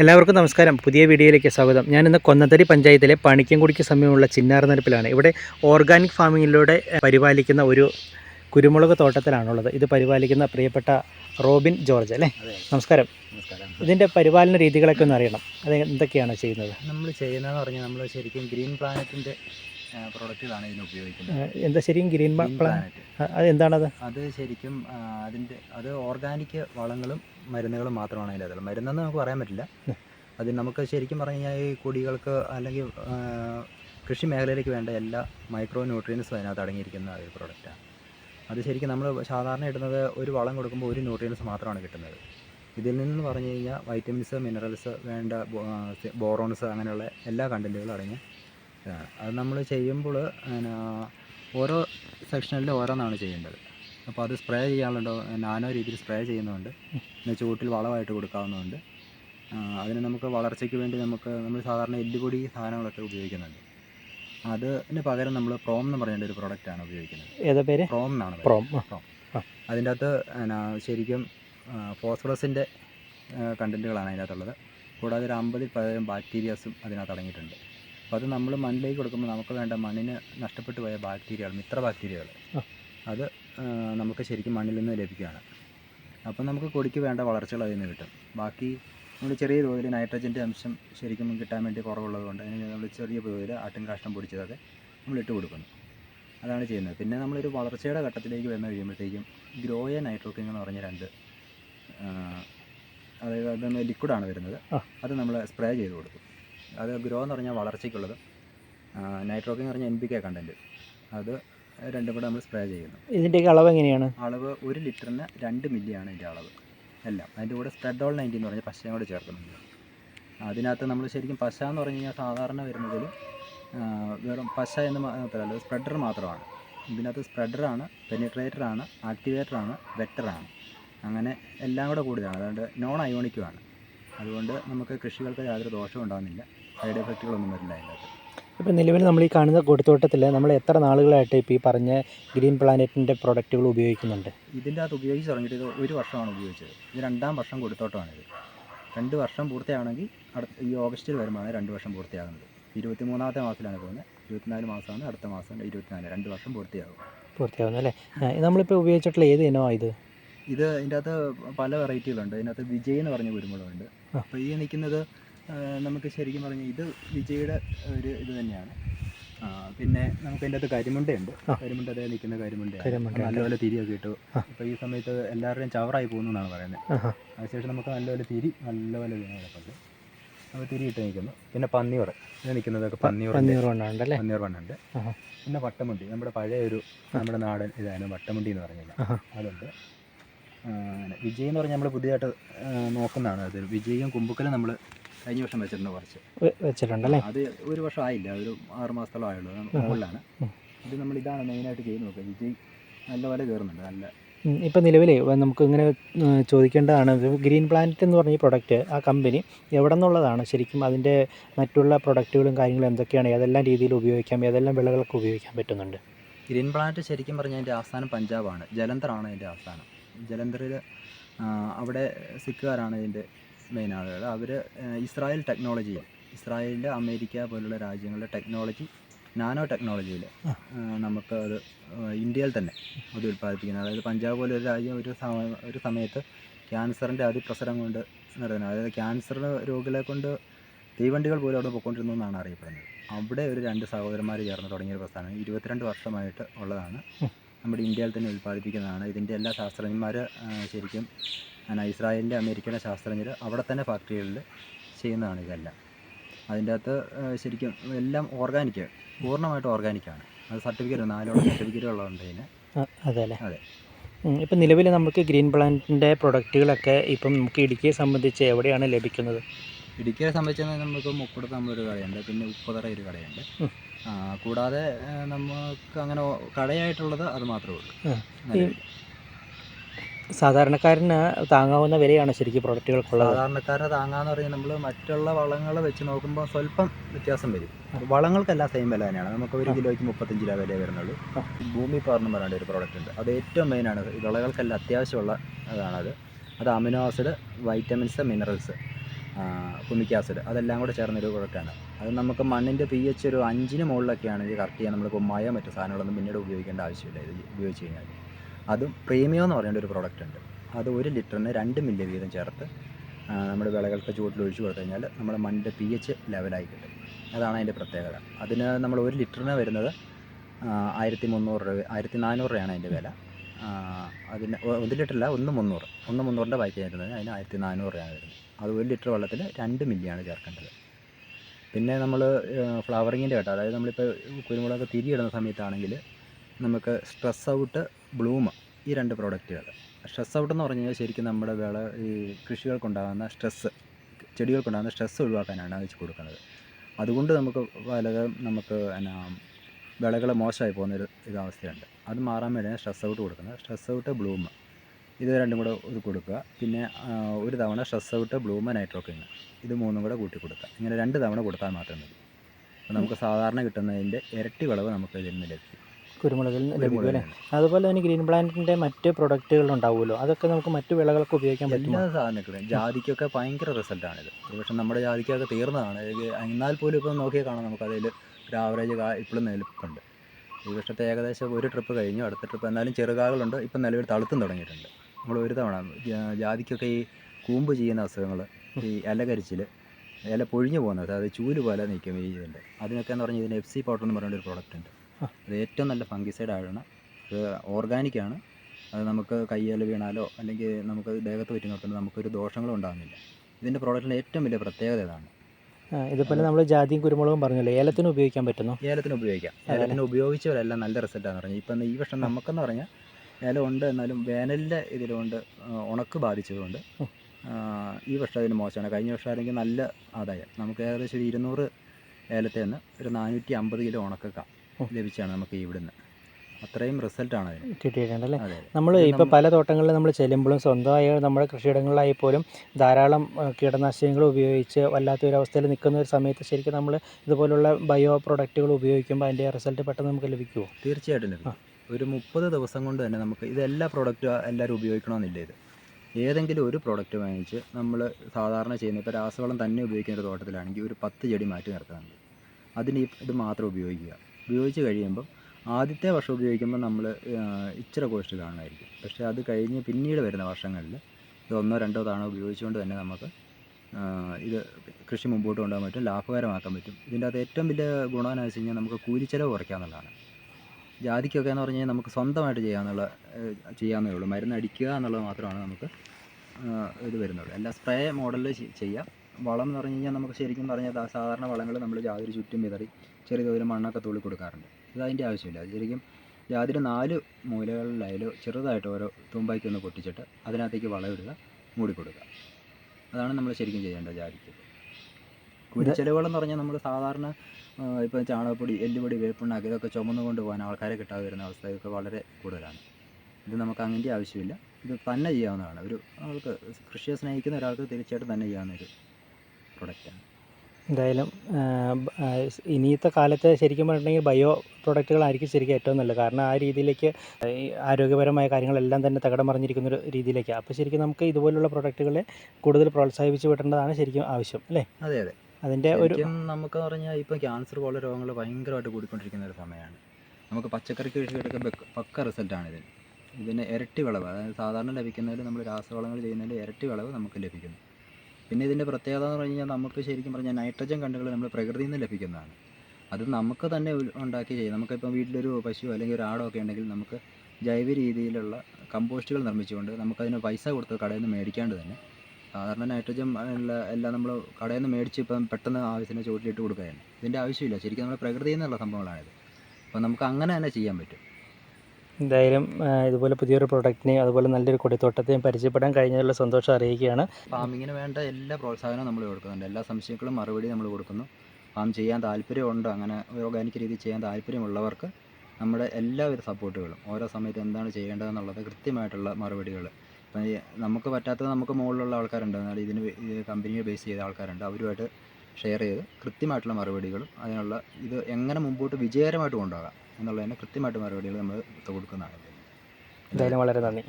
എല്ലാവർക്കും നമസ്കാരം. പുതിയ വീഡിയോയിലേക്ക് സ്വാഗതം. ഞാൻ ഇന്ന് കൊന്നത്തരി പഞ്ചായത്തിലെ പണിക്കൻകുടിക്ക് സമീപമുള്ള ചിന്നാർ നിരപ്പിലാണ് ഇവിടെ ഓർഗാനിക് ഫാമിങ്ങിലൂടെ പരിപാലിക്കുന്ന ഒരു കുരുമുളക് തോട്ടത്തിലാണുള്ളത്. ഇത് പരിപാലിക്കുന്ന പ്രിയപ്പെട്ട റോബിൻ ജോർജ് അല്ലേ? നമസ്കാരം. നമസ്കാരം. ഇതിന്റെ പരിപാലന രീതികളൊക്കെ ഒന്ന് അറിയണം. അത് എന്തൊക്കെയാണ് ചെയ്യുന്നത്? നമ്മൾ ചെയ്യുന്നതെന്ന് പറഞ്ഞാൽ നമ്മൾ ശരിക്കും ഗ്രീൻ പ്ലാനറ്റിന്റെ പ്രൊഡക്റ്റുകളാണ് ഇതിന് ഉപയോഗിക്കുന്നത്. എന്താ ശരിക്കും ഗ്രീൻ പ്ലാനറ്റ് അത് എന്താണത്? അത് ശരിക്കും അതിന്റെ അത് ഓർഗാനിക് വളങ്ങളും മരുന്നുകളും മാത്രമാണ് അതിന്റെ മരുന്നെന്ന് നമുക്ക് പറയാൻ പറ്റില്ല. അതിന് നമുക്ക് ശരിക്കും പറഞ്ഞു കഴിഞ്ഞാൽ ഈ കുടികൾക്ക് അല്ലെങ്കിൽ കൃഷി മേഖലയിലേക്ക് വേണ്ട എല്ലാ മൈക്രോ ന്യൂട്രിയൻസും അതിനകത്ത് അടങ്ങിയിരിക്കുന്ന ഒരു പ്രോഡക്റ്റാണ് അത് ശരിക്കും നമ്മൾ സാധാരണ ഇടുന്നത് ഒരു വളം കൊടുക്കുമ്പോൾ ഒരു ന്യൂട്രിയൻസ് മാത്രമാണ് കിട്ടുന്നത്. ഇതിൽ നിന്ന് പറഞ്ഞു കഴിഞ്ഞാൽ വൈറ്റമിൻസ് മിനറൽസ് വേണ്ട ബോറോൺസ് അങ്ങനെയുള്ള എല്ലാ കണ്ടന്റുകളും അടങ്ങിയ ഇതാണ് അത് നമ്മൾ ചെയ്യുമ്പോൾ പിന്നെ ഓരോ സെക്ഷനിലും ഓരോന്നാണ് ചെയ്യേണ്ടത്. അപ്പോൾ അത് സ്പ്രേ ചെയ്യാനുണ്ടോ നാനോ രീതിയിൽ സ്പ്രേ ചെയ്യുന്നുണ്ട് പിന്നെ ചൂട്ടിൽ വളമായിട്ട് കൊടുക്കാവുന്നതുണ്ട്. അതിന് നമുക്ക് വളർച്ചയ്ക്ക് വേണ്ടി നമുക്ക് നമ്മൾ സാധാരണ എല്ലുപൊടി സാധനങ്ങളൊക്കെ ഉപയോഗിക്കുന്നുണ്ട്. അതിന് പകരം നമ്മൾ പ്രോം എന്ന് പറയേണ്ട ഒരു പ്രോഡക്റ്റാണ് ഉപയോഗിക്കുന്നത്. ഏതാ പേര്? പ്രോം എന്നാണ് പ്രോം. പ്രോം. അതിന്റെ അകത്ത് എന്നാ ശരിക്കും ഫോസ്ഫറസിന്റെ കണ്ടന്റുകളാണ് അതിനകത്തുള്ളത്. കൂടാതെ ഒരു അമ്പതിൽ പതിനായിരം ബാക്ടീരിയാസും അതിനകത്ത് അടങ്ങിയിട്ടുണ്ട്. അപ്പോൾ അത് നമ്മൾ മണ്ണിലേക്ക് കൊടുക്കുമ്പോൾ നമുക്ക് വേണ്ട മണ്ണിന് നഷ്ടപ്പെട്ടു പോയ ബാക്ടീരിയകൾ മിത്ര ബാക്ടീരിയകൾ അത് നമുക്ക് ശരിക്കും മണ്ണിൽ നിന്ന് ലഭിക്കുകയാണ്. അപ്പം നമുക്ക് കൊടിക്ക് വേണ്ട വളർച്ചകൾ അതിൽ നിന്ന് കിട്ടും. ബാക്കി നമ്മൾ ചെറിയ തോതിൽ നൈട്രജന്റെ അംശം ശരിക്കും കിട്ടാൻ വേണ്ടി കുറവുള്ളത് കൊണ്ട് അതിന് നമ്മൾ ചെറിയ തോതിൽ ആട്ടിൻ കാഷ്ടം പൊടിച്ചതൊക്കെ നമ്മൾ ഇട്ട് കൊടുക്കുന്നു. അതാണ് ചെയ്യുന്നത്. പിന്നെ നമ്മളൊരു വളർച്ചയുടെ ഘട്ടത്തിലേക്ക് വന്നു കഴിയുമ്പോഴത്തേക്കും ഗ്രോയ നൈട്രോക്കിംഗ് എന്ന് പറഞ്ഞ രണ്ട് അതായത് അതായത് അതൊന്ന് ലിക്വിഡാണ് വരുന്നത്. അത് നമ്മൾ സ്പ്രേ ചെയ്ത് കൊടുക്കും. അത് ഗ്രോ എന്ന് പറഞ്ഞാൽ വളർച്ചയ്ക്കുള്ളത്. നൈട്രോക്കിൻ എന്ന് പറഞ്ഞാൽ എൻ പി കെ കണ്ടന്റ് അത് രണ്ടും കൂടെ നമ്മൾ സ്പ്രേ ചെയ്യുന്നു. ഇതിന്റെയൊക്കെ അളവ് എങ്ങനെയാണ്? അളവ് ഒരു ലിറ്ററിന് രണ്ട് മില്ലിയാണ് ഇതിന്റെ അളവ്. എല്ലാം. അതിന്റെ കൂടെ സ്പ്രെഡോൾ നയന്റി എന്ന് പറഞ്ഞ പശയും കൂടെ ചേർക്കുന്നുണ്ട്. അതിനകത്ത് നമ്മൾ ശരിക്കും പശ എന്ന് പറഞ്ഞു കഴിഞ്ഞാൽ സാധാരണ വരുന്നതിൽ വെറും പശ എന്ന് മാത്രമല്ല സ്പ്രെഡർ മാത്രമാണ്. ഇതിനകത്ത് സ്പ്രെഡറാണ് പെനിട്രേറ്ററാണ് ആക്ടിവേറ്ററാണ് വെറ്ററാണ് അങ്ങനെ എല്ലാം കൂടെ കൂടുതലാണ് അതുകൊണ്ട് നോൺ അയോണിക്കുമാണ് അതുകൊണ്ട് നമുക്ക് കൃഷികൾക്ക് യാതൊരു ദോഷവും ഉണ്ടാകുന്നില്ല സൈഡ് എഫക്റ്റുകളൊന്നും വരില്ല അതിനകത്ത്. ഇപ്പം നിലവിൽ നമ്മൾ ഈ കാണുന്ന കൊടുത്തോട്ടത്തിൽ നമ്മൾ എത്ര നാളുകളായിട്ട് ഇപ്പോൾ ഈ പറഞ്ഞ ഗ്രീൻ പ്ലാനറ്റിന്റെ പ്രൊഡക്റ്റുകൾ ഉപയോഗിക്കുന്നുണ്ട്? ഇതിന്റെ അകത്ത് ഉപയോഗിച്ച് തുടങ്ങിയിട്ട് ഇത് ഒരു വർഷമാണ് ഉപയോഗിച്ചത്. ഇത് രണ്ടാം വർഷം കൊടുത്തോട്ടമാണിത്. രണ്ട് വർഷം പൂർത്തിയാണെങ്കിൽ അടുത്ത ഈ ഓഗസ്റ്റിൽ വരുമ്പോഴാണ് രണ്ട് വർഷം പൂർത്തിയാകുന്നത്. ഇരുപത്തി മൂന്നാമത്തെ മാസത്തിലാണ് പോകുന്നത്. ഇരുപത്തിനാല് മാസമാണ് അടുത്ത മാസം ഇരുപത്തിനാല്. രണ്ട് വർഷം പൂർത്തിയാകും. പൂർത്തിയാകുന്നു അല്ലേ? നമ്മളിപ്പോൾ ഉപയോഗിച്ചിട്ടുള്ള ഏത് ഇനമാണ് ഇത്? ഇത് ഇതിന്റെ അകത്ത് പല വെറൈറ്റികളുണ്ട്. ഇതിനകത്ത് വിജയ് എന്ന് പറഞ്ഞ കുരുമുളകുണ്ട്. അപ്പോൾ ഈ നിൽക്കുന്നത് നമുക്ക് ശരിക്കും പറഞ്ഞാൽ ഇത് വിജയുടെ ഒരു ഇത് തന്നെയാണ്. പിന്നെ നമുക്ക് അതിന്റെ അകത്ത് കരിമുണ്ടയുണ്ട്. കരിമുണ്ട അതേ നിൽക്കുന്ന കരിമുണ്ട നല്ലപോലെ തിരിയൊക്കെ ഇട്ടു. അപ്പോൾ ഈ സമയത്ത് എല്ലാവരുടെയും ചവറായി പോകുന്നു എന്നാണ് പറയുന്നത്. അതിനുശേഷം നമുക്ക് നല്ലപോലെ തിരി നല്ലപോലെ കിടപ്പുണ്ട് അപ്പോൾ തിരി ഇട്ട് നിൽക്കുന്നു. പിന്നെ പന്നിയോറ് ഇത് നിൽക്കുന്നതൊക്കെ കൊണ്ടാണ്ടല്ലേ പന്നിയൂർ പണ്ണുണ്ട് പിന്നെ വട്ടമുണ്ടി. നമ്മുടെ പഴയ ഒരു നമ്മുടെ നാടൻ ഇതാണ് വട്ടമുണ്ടി എന്ന് പറഞ്ഞില്ല അതുണ്ട്. അങ്ങനെ. വിജയ് എന്ന് പറഞ്ഞാൽ നമ്മൾ പുതിയതായിട്ട് നോക്കുന്നതാണ്. അത് വിജയും കുമ്പുക്കലും നമ്മൾ കഴിഞ്ഞ വർഷം വെച്ചിട്ടുണ്ട് കുറച്ച്. വെച്ചിട്ടുണ്ടല്ലേ? അത് ഒരു വർഷം ആയില്ല. ഒരു ആറ് മാസത്തോളം ആയുള്ളൂ. മുകളിലാണ്. ഇത് നമ്മൾ ഇതാണ് മെയിനായിട്ട് ചെയ്ത് നോക്കുക. വിജയ് നല്ലപോലെ കയറുന്നുണ്ട് നല്ല ഇപ്പം നിലവിലെ നമുക്ക് ഇങ്ങനെ ചോദിക്കേണ്ടതാണ് ഗ്രീൻ പ്ലാനറ്റ് എന്ന് പറഞ്ഞ ഈ പ്രൊഡക്റ്റ് ആ കമ്പനി എവിടെ നിന്നുള്ളതാണ്? ശരിക്കും അതിന്റെ മറ്റുള്ള പ്രൊഡക്റ്റുകളും കാര്യങ്ങളും എന്തൊക്കെയാണ്? ഏതെല്ലാം രീതിയിൽ ഉപയോഗിക്കാം? ഏതെല്ലാം വിളകൾക്ക് ഉപയോഗിക്കാൻ പറ്റുന്നുണ്ട്? ഗ്രീൻ പ്ലാനറ്റ് ശരിക്കും പറഞ്ഞാൽ അതിന്റെ ആസ്ഥാനം പഞ്ചാബാണ്. ജലന്ധറാണ് അതിന്റെ ആസ്ഥാനം. ജലന്ധറിൽ അവിടെ സിഖുകാരാണ് ഇതിന്റെ മെയിൻ ആളുകൾ അവർ ഇസ്രായേൽ ടെക്നോളജി ഇസ്രായേലിന്റെ അമേരിക്ക പോലുള്ള രാജ്യങ്ങളുടെ ടെക്നോളജി നാനോ ടെക്നോളജിയിൽ നമുക്ക് അത് ഇന്ത്യയിൽ തന്നെ അത് ഉൽപ്പാദിപ്പിക്കുന്നത്. അതായത് പഞ്ചാബ് പോലെ ഒരു രാജ്യം ഒരു ഒരു സമയത്ത് ക്യാൻസറിന്റെ അതിപ്രസരം കൊണ്ട് നടക്കുന്നത് അതായത് ക്യാൻസർ രോഗികളെ കൊണ്ട് തീവണ്ടികൾ പോലും അവിടെ പൊയ്ക്കൊണ്ടിരുന്നു എന്നാണ് അറിയപ്പെടുന്നത്. അവിടെ ഒരു രണ്ട് സഹോദരന്മാർ ചേർന്ന് തുടങ്ങിയ ഒരു പ്രസ്ഥാനം. ഇരുപത്തിരണ്ട് വർഷമായിട്ട് ഉള്ളതാണ്. നമ്മുടെ ഇന്ത്യയിൽ തന്നെ ഉൽപ്പാദിപ്പിക്കുന്നതാണ്. ഇതിന്റെ എല്ലാ ശാസ്ത്രജ്ഞന്മാർ ശരിക്കും ഞാൻ ഇസ്രായേലിന്റെ അമേരിക്കയിലെ ശാസ്ത്രജ്ഞർ അവിടെ തന്നെ ഫാക്ടറികളിൽ ചെയ്യുന്നതാണ് ഇതെല്ലാം. അതിന്റെ അകത്ത് ശരിക്കും എല്ലാം ഓർഗാനിക് പൂർണമായിട്ട് ഓർഗാനിക്കാണ് അത് സർട്ടിഫിക്കറ്റ് നാലോളം സർട്ടിഫിക്കറ്റ് ഉള്ളതുകൊണ്ട് ഇതിന് അതെ അല്ലേ അതെ. ഉം, ഇപ്പം നിലവിൽ നമുക്ക് ഗ്രീൻ പ്ലാന്റിന്റെ പ്രൊഡക്റ്റുകളൊക്കെ ഇപ്പം നമുക്ക് ഇടുക്കിയെ സംബന്ധിച്ച് എവിടെയാണ് ലഭിക്കുന്നത്? ഇടുക്കിയെ സംബന്ധിച്ച് നമുക്ക് മുക്കുടത്ത് നമ്മളൊരു കടയുണ്ട്. പിന്നെ ഉപ്പുതറ ഒരു കടയുണ്ട്. കൂടാതെ നമുക്ക് അങ്ങനെ കടയായിട്ടുള്ളത് അത് മാത്രമേ ഉള്ളൂ. സാധാരണക്കാരന് താങ്ങാവുന്ന വിലയാണ് ശരിക്കും പ്രൊഡക്റ്റുകൾക്കുള്ളത്. സാധാരണക്കാരന് താങ്ങാന്ന് പറഞ്ഞാൽ നമ്മൾ മറ്റുള്ള വളങ്ങൾ വെച്ച് നോക്കുമ്പോൾ സ്വല്പം വ്യത്യാസം വരും. വളങ്ങൾക്കെല്ലാം സെയിം വില തന്നെയാണ്. നമുക്ക് ഒരു. കിലോയ്ക്ക് മുപ്പത്തഞ്ച് രൂപ വില വരുന്നുള്ളൂ. ഭൂമി പവർ എന്ന് പറയുന്ന ഒരു പ്രോഡക്റ്റ് ഉണ്ട്. അത് ഏറ്റവും മെയിനാണ് വിളകൾക്കെല്ലാം അത്യാവശ്യമുള്ള അതാണത്. അത് amino acid vitamins minerals humic acid. അതെല്ലാം കൂടെ ചേർന്നൊരു പ്രൊഡക്റ്റാണ് അത് നമുക്ക് മണ്ണിന്റെ പി എച്ച് ഒരു അഞ്ചിന് മുകളിലൊക്കെയാണ് ഇത് കറക്റ്റ് ചെയ്യാൻ നമ്മൾ കുമ്മായോ മറ്റു സാധനങ്ങളൊന്നും പിന്നീട് ഉപയോഗിക്കേണ്ട ആവശ്യമില്ല ഇത് ഉപയോഗിച്ച് കഴിഞ്ഞാൽ അതും പ്രീമിയം എന്ന് പറയേണ്ട ഒരു പ്രോഡക്റ്റ് ഉണ്ട്. അത് ഒരു ലിറ്ററിന് രണ്ട് മില്ലി വീതം ചേർത്ത് നമ്മുടെ വിളകൾക്ക് ചൂട്ടിൽ ഒഴിച്ചു കൊടുത്തു കഴിഞ്ഞാൽ നമ്മുടെ മണ്ണിന്റെ പി എച്ച് ലെവലായി കിട്ടും. അതാണ് അതിന്റെ പ്രത്യേകത. അതിന് നമ്മൾ ഒരു ലിറ്ററിന് വരുന്നത് ആയിരത്തി മുന്നൂറ് രൂപ ആയിരത്തി നാനൂറ് രൂപയാണ് അതിന്റെ വില. അതിന് ഒരു ലിറ്ററല്ല ഒന്ന് മുന്നൂറ്. ഒന്ന് മുന്നൂറിന്റെ പാക്കേജ് വരുന്നത് അതിന് ആയിരത്തി നാനൂറ് രൂപയാണ് വരുന്നത് അത് ഒരു ലിറ്റർ വെള്ളത്തിൽ രണ്ട് മില്ലിയാണ് ചേർക്കേണ്ടത്. പിന്നെ നമ്മൾ ഫ്ലവറിങ്ങിന്റെ കേട്ടോ അതായത് നമ്മളിപ്പോൾ കുരുമുളക് തിരിയിടുന്ന സമയത്താണെങ്കിൽ നമുക്ക് സ്ട്രെസ് ഔട്ട് ബ്ലൂം ഈ രണ്ട് പ്രോഡക്റ്റുകൾ സ്ട്രെസ് ഔട്ട് എന്ന് പറഞ്ഞാൽ ശരിക്കും നമ്മുടെ വിള ഈ കൃഷികൾക്കുണ്ടാകുന്ന സ്ട്രെസ്സ് ചെടികൾക്കുണ്ടാകുന്ന സ്ട്രെസ് ഒഴിവാക്കാനാണ് വെച്ച് കൊടുക്കുന്നത്. അതുകൊണ്ട് നമുക്ക് പലതും നമുക്ക് എന്നാ വിളകൾ മോശമായി പോകുന്നൊരു ഇതാവസ്ഥയുണ്ട്. അത് മാറാൻ വേണ്ടിയാണ് സ്ട്രെസ് ഔട്ട് കൊടുക്കുന്നത്. സ്ട്രെസ് ഔട്ട് ബ്ലൂം ഇത് രണ്ടും കൂടെ ഇത് കൊടുക്കുക. പിന്നെ ഒരു തവണ സ്ട്രെസ് ഔട്ട് ബ്ലൂമ നൈട്രോക്കിങ് ഇത് മൂന്നും കൂടെ കൂട്ടി കൊടുക്കുക. ഇങ്ങനെ രണ്ട് തവണ കൊടുത്താൽ മാത്രം മതി. അപ്പോൾ നമുക്ക് സാധാരണ കിട്ടുന്നതിന്റെ ഇരട്ടി വിളവ് നമുക്ക് ഇതിൽ നിന്ന് ലഭിക്കും. കുരുമുളകിൽ ലഭിക്കും അല്ലേ? അതുപോലെ തന്നെ ഗ്രീൻ പ്ലാന്റിന്റെ മറ്റ് പ്രൊഡക്റ്റുകൾ ഉണ്ടാവുമല്ലോ. അതൊക്കെ നമുക്ക് മറ്റു വിളകൾക്ക് ഉപയോഗിക്കാൻ പറ്റും എല്ലാ സാധനങ്ങളും ജാതിക്കൊക്കെ ഭയങ്കര റിസൾട്ടാണിത് ഒരുപക്ഷെ നമ്മുടെ ജാതിക്കൊക്കെ തീർന്നതാണ്. ഇത് എന്നാൽ പോലും ഇപ്പം നോക്കിയാൽ കാണാം നമുക്കതിൽ ഒരു ആവറേജ് കാ ഇപ്പോഴും നിലപ്പുണ്ട് ഈ വർഷത്തെ ഏകദേശം ഒരു ട്രിപ്പ് കഴിഞ്ഞു. അടുത്ത ട്രിപ്പ് എന്നാലും ചെറുകാകളുണ്ട്. ഇപ്പം നിലവിൽ തളുത്തും തുടങ്ങിയിട്ടുണ്ട്. നമ്മൾ ഒരു തവണ ജാതിക്കൊക്കെ ഈ കൂമ്പ് ചെയ്യുന്ന അസുഖങ്ങൾ ഈ ഇലകരിച്ചിൽ ഇല പൊഴിഞ്ഞു പോകുന്നത് അതായത് ചൂൽ പോലെ നിൽക്കും ഈ ഇതിന്റെ. അതിനൊക്കെ എന്ന് പറഞ്ഞാൽ ഇതിന് എഫ് സി പൗഡർ എന്ന് പറയുന്ന ഒരു പ്രോഡക്റ്റ് ഉണ്ട്. അത് ഏറ്റവും നല്ല ഫംഗിസൈഡ് ആണ്. അത് ഓർഗാനിക്കാണ് അത് നമുക്ക് കയ്യിൽ വീണാലോ അല്ലെങ്കിൽ നമുക്ക് ദേഹത്ത് പറ്റി നോക്കുമ്പോൾ നമുക്കൊരു ദോഷങ്ങളും ഉണ്ടാകുന്നില്ല. ഇതിന്റെ പ്രോഡക്റ്റിന്റെ ഏറ്റവും വലിയ പ്രത്യേകത ഇതാണ്. ഇതുപോലെ നമ്മൾ ജാതിയും കുരുമുളകും പറഞ്ഞല്ലോ ഏലത്തിന് ഉപയോഗിക്കാൻ പറ്റുന്നു? ഏലത്തിന് ഉപയോഗിക്കാം. ഏലത്തിന്. ഉപയോഗിച്ചവരെല്ലാം നല്ല റിസൾട്ടാന്ന് പറഞ്ഞു. ഇപ്പം ഈ വർഷം നമുക്കെന്ന് പറഞ്ഞാൽ ഏലം ഉണ്ട് എന്നാലും വേനലിന്റെ ഇതിലുകൊണ്ട് ഉണക്ക് ബാധിച്ചതുകൊണ്ട് ഈ വർഷം അതിന് മോശമാണ്. കഴിഞ്ഞ വർഷം ആണെങ്കിൽ നല്ല ആദായം. നമുക്ക് ഏകദേശം ഒരു ഇരുന്നൂറ് ഏലത്തിൽ നിന്ന് ഒരു നാനൂറ്റി അമ്പത് കിലോ ഉണക്കൊക്കെ ലഭിച്ചാണ് നമുക്ക് ഇവിടുന്ന്. അത്രയും റിസൾട്ടാണ് അതിന്. കിട്ടിയിട്ടുണ്ടല്ലേ നമ്മൾ ഇപ്പം ഇപ്പോൾ പല തോട്ടങ്ങളിൽ നമ്മൾ ചെല്ലുമ്പോഴും സ്വന്തമായ നമ്മുടെ കൃഷിയിടങ്ങളിലായി പോലും ധാരാളം കീടനാശിനികൾ ഉപയോഗിച്ച് വല്ലാത്തൊരവസ്ഥയിൽ നിൽക്കുന്ന ഒരു സമയത്ത് ശരിക്കും നമ്മൾ ഇതുപോലുള്ള ബയോ പ്രൊഡക്റ്റുകൾ ഉപയോഗിക്കുമ്പോൾ അതിന്റെ റിസൾട്ട് പെട്ടെന്ന് നമുക്ക് ലഭിക്കുമോ തീർച്ചയായിട്ടും ലഭിക്കും. ഒരു മുപ്പത് ദിവസം കൊണ്ട് തന്നെ നമുക്ക് ഇതെല്ലാ പ്രൊഡക്റ്റും പ്രോഡക്റ്റും എല്ലാവരും ഉപയോഗിക്കണമെന്നില്ല ഇത്. ഏതെങ്കിലും ഒരു പ്രോഡക്റ്റ് വാങ്ങിച്ച് നമ്മൾ സാധാരണ ചെയ്യുന്ന ഇപ്പോൾ രാസവളം തന്നെ ഉപയോഗിക്കുന്ന ഒരു തോട്ടത്തിലാണെങ്കിൽ ഒരു പത്ത് ചെടി മാറ്റി നിർത്താറുണ്ട് അതിന് ഇത് മാത്രം ഉപയോഗിക്കുക. ഉപയോഗിച്ച് കഴിയുമ്പം ആദ്യത്തെ വർഷം ഉപയോഗിക്കുമ്പോൾ നമ്മൾ ഇച്ചിരി കോസ്റ്റ് കാണുമായിരിക്കും. പക്ഷേ അത് കഴിഞ്ഞ് പിന്നീട് വരുന്ന വർഷങ്ങളിൽ ഇത് ഒന്നോ രണ്ടോ തവണ ഉപയോഗിച്ചുകൊണ്ട് തന്നെ നമുക്ക് ഇത് കൃഷി മുമ്പോട്ട് കൊണ്ടുപോകാൻ പറ്റും ലാഭകരമാക്കാൻ പറ്റും. ഇതിന്റെ അകത്ത് ഏറ്റവും വലിയ ഗുണമെന്ന് വെച്ച് കഴിഞ്ഞാൽ നമുക്ക് കൂലിച്ചെലവ് കുറയ്ക്കാമെന്നുള്ളതാണ് ജാതിക്കൊക്കെ എന്ന് പറഞ്ഞു കഴിഞ്ഞാൽ നമുക്ക് സ്വന്തമായിട്ട് ചെയ്യാമെന്നുള്ള ചെയ്യാമെന്നേ ഉള്ളൂ. മരുന്ന് അടിക്കുക എന്നുള്ളത് മാത്രമാണ് നമുക്ക് ഇത് വരുന്നുള്ളൂ എല്ലാ സ്പ്രേ മോഡലിൽ ചെയ്യാം. വളം എന്ന് പറഞ്ഞു കഴിഞ്ഞാൽ നമുക്ക് ശരിക്കും പറഞ്ഞാൽ സാധാരണ വളങ്ങൾ നമ്മൾ ജാതിരി ചുറ്റും വിതറി ചെറിയ തോതിൽ മണ്ണൊക്കെ തുള്ളി കൊടുക്കാറുണ്ട് ഇത് അതിന്റെ ആവശ്യമില്ല. അത് ശരിക്കും യാതൊരു നാല് മൂലകളിലായാലും ചെറുതായിട്ട് ഓരോ തുമ്പാക്കി ഒന്ന് പൊട്ടിച്ചിട്ട് അതിനകത്തേക്ക് വളമിടുക മൂടി കൊടുക്കുക. അതാണ് നമ്മൾ ശരിക്കും ചെയ്യേണ്ടത് ജാതിക്ക്. കുരിച്ചെലവുകളെന്ന് പറഞ്ഞാൽ നമ്മൾ സാധാരണ ഇപ്പോൾ ചാണകപ്പൊടി എല്ലുപൊടി വേപ്പിണ്ണാക്ക് ഇതൊക്കെ ചുമന്നു കൊണ്ട് പോകാൻ ആൾക്കാരെ കിട്ടാതെ വരുന്ന അവസ്ഥയൊക്കെ വളരെ കൂടുതലാണ്. ഇത് നമുക്ക് അങ്ങനെ ആവശ്യമില്ല. ഇത് തന്നെ ചെയ്യാവുന്നതാണ്. ഒരു ആൾക്ക് കൃഷിയെ സ്നേഹിക്കുന്ന ഒരാൾക്ക് തീർച്ചയായിട്ടും തന്നെ ചെയ്യാവുന്ന ഒരു പ്രൊഡക്റ്റാണ് എന്തായാലും ഇനിയത്തെ കാലത്ത് ശരിക്കും പറഞ്ഞിട്ടുണ്ടെങ്കിൽ ബയോ പ്രൊഡക്റ്റുകളായിരിക്കും ശരിക്കും ഏറ്റവും നല്ലത്. കാരണം ആ രീതിയിലേക്ക് ഈ ആരോഗ്യപരമായ കാര്യങ്ങളെല്ലാം തന്നെ തകടം പറഞ്ഞിരിക്കുന്ന ഒരു രീതിയിലേക്ക്. അപ്പോൾ ശരിക്കും നമുക്ക് ഇതുപോലുള്ള പ്രൊഡക്റ്റുകളെ കൂടുതൽ പ്രോത്സാഹിപ്പിച്ച് വിടേണ്ടതാണ് ശരിക്കും ആവശ്യം അല്ലേ? അതെ അതെ. അതിന്റെ ഒരു നമുക്ക് പറഞ്ഞാൽ ഇപ്പോൾ ക്യാൻസർ പോലുള്ള രോഗങ്ങൾ ഭയങ്കരമായിട്ട് കൂടിക്കൊണ്ടിരിക്കുന്ന ഒരു സമയമാണ് നമുക്ക് പച്ചക്കറി കൃഷിയുടെയൊക്കെ ബെക്ക്- പക്ക റിസൾട്ടാണ് ഇതിന്. ഇതിന് ഇരട്ടി വിളവ് അതായത് സാധാരണ ലഭിക്കുന്നതിൽ നമ്മൾ രാസവളങ്ങൾ ചെയ്യുന്നതിൽ ഇരട്ടി വിളവ് നമുക്ക് ലഭിക്കുന്നു. പിന്നെ ഇതിന്റെ പ്രത്യേകത എന്ന് പറഞ്ഞു കഴിഞ്ഞാൽ നമുക്ക് ശരിക്കും പറഞ്ഞാൽ നൈട്രജൻ കണ്ടുകൾ നമ്മൾ പ്രകൃതിയിൽ നിന്ന് ലഭിക്കുന്നതാണ്. അത് നമുക്ക് തന്നെ ഉണ്ടാക്കി ചെയ്യാം. നമുക്കിപ്പോൾ വീട്ടിലൊരു പശു അല്ലെങ്കിൽ ഒരു ആടോ ഒക്കെ ഉണ്ടെങ്കിൽ നമുക്ക് ജൈവ രീതിയിലുള്ള കമ്പോസ്റ്റുകൾ നിർമ്മിച്ചുകൊണ്ട് നമുക്കതിന് പൈസ കൊടുത്ത് കടയിൽ നിന്ന് മേടിക്കാണ്ട് തന്നെ സാധാരണ നൈട്രജൻ ഉള്ള എല്ലാം നമ്മൾ കടയിൽ നിന്ന് മേടിച്ച് ഇപ്പം പെട്ടെന്ന് ആവശ്യത്തിന് ചുവട്ടിലിട്ട് കൊടുക്കുകയാണ്. ഇതിന്റെ ആവശ്യമില്ല. ശരിക്കും നമ്മൾ പ്രകൃതിയിൽ നിന്നുള്ള സംഭവങ്ങളാണിത്. അപ്പോൾ നമുക്ക് അങ്ങനെ തന്നെ ചെയ്യാൻ പറ്റും. എന്തായാലും ഇതുപോലെ പുതിയൊരു പ്രൊഡക്റ്റിനെയും അതുപോലെ നല്ലൊരു കൊടിത്തോട്ടത്തെയും പരിചയപ്പെടാൻ കഴിഞ്ഞതിലുള്ള സന്തോഷം അറിയിക്കുകയാണ്. ഫാമിങ്ങിന് വേണ്ട എല്ലാ പ്രോത്സാഹനവും നമ്മൾ കൊടുക്കുന്നുണ്ട്. എല്ലാ സംശയങ്ങളും മറുപടി നമ്മൾ കൊടുക്കുന്നു. ഫാം ചെയ്യാൻ താല്പര്യമുണ്ടോ. അങ്ങനെ ഓർഗാനിക് രീതിയിൽ ചെയ്യാൻ താല്പര്യമുള്ളവർക്ക് നമ്മുടെ എല്ലാവിധ സപ്പോർട്ടുകളും ഓരോ സമയത്ത് എന്താണ് ചെയ്യേണ്ടതെന്നുള്ളത് കൃത്യമായിട്ടുള്ള മറുപടികൾ. ഇപ്പം നമുക്ക് പറ്റാത്തത് നമുക്ക് മുകളിലുള്ള ആൾക്കാരുണ്ട്. എന്നാൽ ഇതിന് കമ്പനിയെ ബേസ് ചെയ്ത ആൾക്കാരുണ്ട്. അവരുമായിട്ട് ഷെയർ ചെയ്ത് കൃത്യമായിട്ടുള്ള മറുപടികളും അതിനുള്ള ഇത് എങ്ങനെ മുമ്പോട്ട് വിജയകരമായിട്ട് കൊണ്ടുപോകാം. എന്നുള്ളതിന് കൃത്യമായിട്ട് മറുപടികൾ നമ്മൾ കൊടുക്കുന്നതാണ്. എന്തായാലും വളരെ നന്ദി.